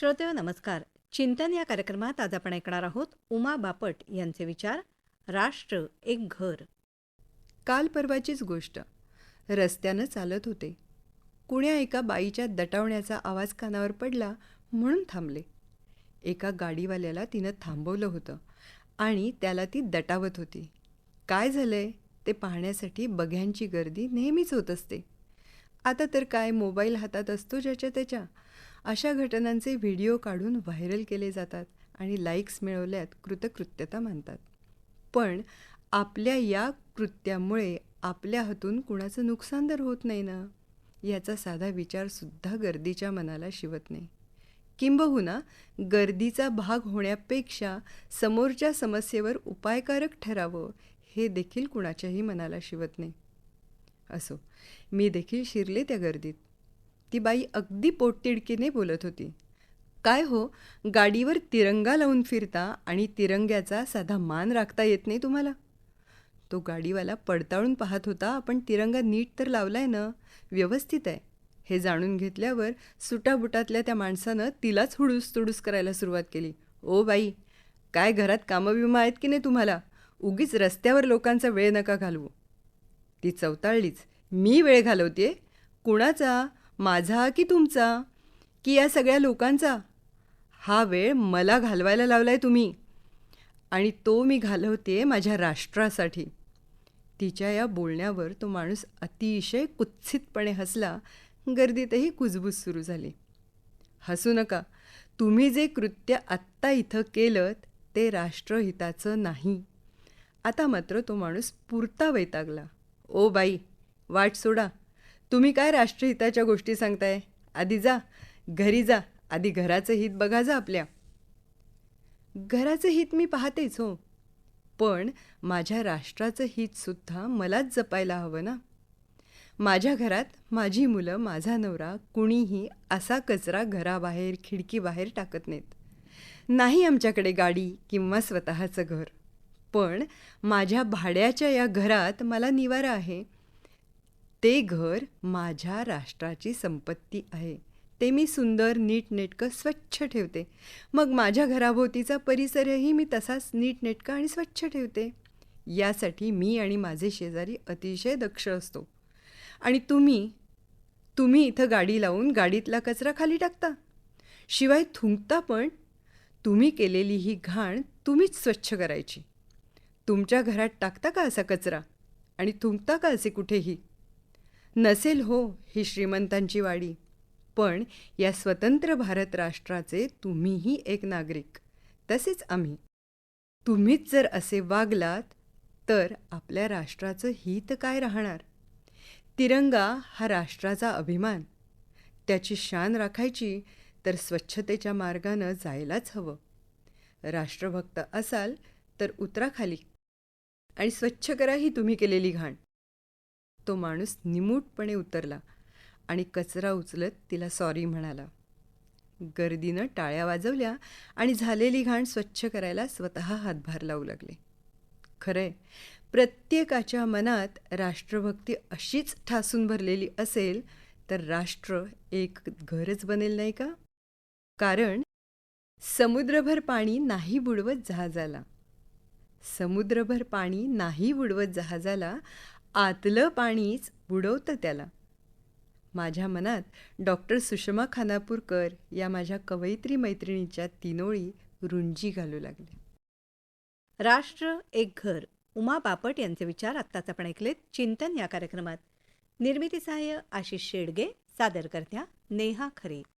श्रोतेहो नमस्कार. चिंतन या कार्यक्रमात आज आपण ऐकणार आहोत उमा बापट यांचे विचार. राष्ट्र एक घर. काल परवाचीच गोष्ट. रस्त्यानं चालत होते. कुण्या एका बाईच्या दटावण्याचा आवाज कानावर पडला म्हणून थांबले. एका गाडीवाल्याला तिनं थांबवलं होतं आणि त्याला ती दटावत होती. काय झालंय? ते पाहण्यासाठी बघ्यांची गर्दी नेहमीच होत असते. आता तर काय मोबाईल हातात असतो ज्याच्या त्याच्या? अशा घटनांचे व्हिडिओ काढून व्हायरल केले जातात आणि लाईक्स मिळवल्यात कृतकृत्यता मानतात. पण आपल्या या कृत्यामुळे आपल्या हातून कुणाचं नुकसान तर होत नाही ना? याचा साधा विचारसुद्धा गर्दीच्या मनाला शिवत नाही. किंबहुना गर्दीचा भाग होण्यापेक्षा समोरच्या समस्येवर उपायकारक ठरावं हे देखील कुणाच्याही मनाला शिवत नाही. असो मी देखील शिरले त्या गर्दीत. ती बाई अगदी पोटतिडकीने बोलत होती. काय हो गाडीवर तिरंगा लावून फिरता आणि तिरंग्याचा साधा मान राखता येत नाही तुम्हाला? तो गाडीवाला पडताळून पाहत होता आपण तिरंगा नीट तर लावलाय ना? व्यवस्थित आहे. हे जाणून घेतल्यावर सुटाबुटातल्या त्या माणसानं तिलाच हुडूस तुडूस करायला सुरुवात केली. ओ बाई काय घरात कामं विमा आहेत की नाही तुम्हाला? उगीच रस्त्यावर लोकांचा वेळ नका घालवू. ती चवताळलीच. मी वेळ घालवते कुणाचा? माझा की तुमचा? की या सगळ्या लोकांचा? हा वेळ मला घालवायला लावलाय तुम्ही. आणि तो मी घालवते माझ्या राष्ट्रासाठी. तिच्या या बोलण्यावर तो माणूस अतिशय कुत्सितपणे हसला. गर्दीतही कुजबूज सुरू झाली. हसू नका. तुम्ही जे कृत्य आत्ता इथं केलं ते राष्ट्रहिताचं नाही. आता मात्र तो माणूस पुरता वैतागला. ओ बाई वाट सोडा. तुम्ही काय राष्ट्रहिताच्या गोष्टी सांगताय? आधी जा. घरी जा. आधी घराचं हित बघा जा आपल्या. घराचं हित मी पाहतेच हो. पण माझ्या राष्ट्राचं हितसुद्धा मलाच जपायला हवं ना? माझ्या घरात माझी मुलं माझा नवरा कुणीही असा कचरा घराबाहेर खिडकीबाहेर टाकत नाहीत. नाही आमच्याकडे गाडी किंवा स्वतःचं घर. पण माझ्या भाड्याच्या या घरात मला निवारा आहे. ते घर माझ्या राष्ट्राची संपत्ती आहे. ते मी सुंदर नीटनेटकं स्वच्छ ठेवते. मग माझ्या घराभोवतीचा परिसरही मी तसाच नीटनेटका आणि स्वच्छ ठेवते. यासाठी मी आणि माझे शेजारी अतिशय दक्ष असतो. आणि तुम्ही तुम्ही इथं गाडी लावून गाडीतला कचरा खाली टाकता. शिवाय थुंकता पण तुम्ही केलेली ही घाण तुम्हीच स्वच्छ करायची. तुमच्या घरात टाकता का असा कचरा? आणि थुंकता का असे कुठेही? नसेल हो ही श्रीमंतांची वाडी. पण या स्वतंत्र भारत राष्ट्राचे तुम्हीही एक नागरिक. तसेच आम्ही. तुम्हीच जर असे वागलात तर आपल्या राष्ट्राचं हित काय राहणार? तिरंगा हा राष्ट्राचा अभिमान. त्याची शान राखायची तर स्वच्छतेच्या मार्गानं जायलाच हवं. राष्ट्रभक्त असाल तर उतरा खाली. आणि स्वच्छ करा ही तुम्ही केलेली घाण. तो माणूस निमूटपणे उतरला आणि कचरा उचलत तिला सॉरी म्हणाला. गर्दीनं टाळ्या वाजवल्या आणि झालेली घाण स्वच्छ करायला स्वतः हातभार लावू लागले. खरंय प्रत्येकाच्या मनात राष्ट्रभक्ती अशीच ठासून भरलेली असेल तर राष्ट्र एक घरच बनेल नाही का? कारण समुद्रभर पाणी नाही बुडवत जहाजाला. समुद्रभर पाणी नाही बुडवत जहाजाला आतलं पाणीच बुडवतं त्याला. माझ्या मनात डॉक्टर सुषमा खानापूरकर या माझ्या कवयित्री मैत्रिणीच्या तिनोळी रुंजी घालू लागल्या. राष्ट्र एक घर. उमा बापट यांचे विचार आत्ताच आपण ऐकलेत. चिंतन या कार्यक्रमात. निर्मिती सहाय्य आशिष शेडगे. सादर करत्या नेहा खरे.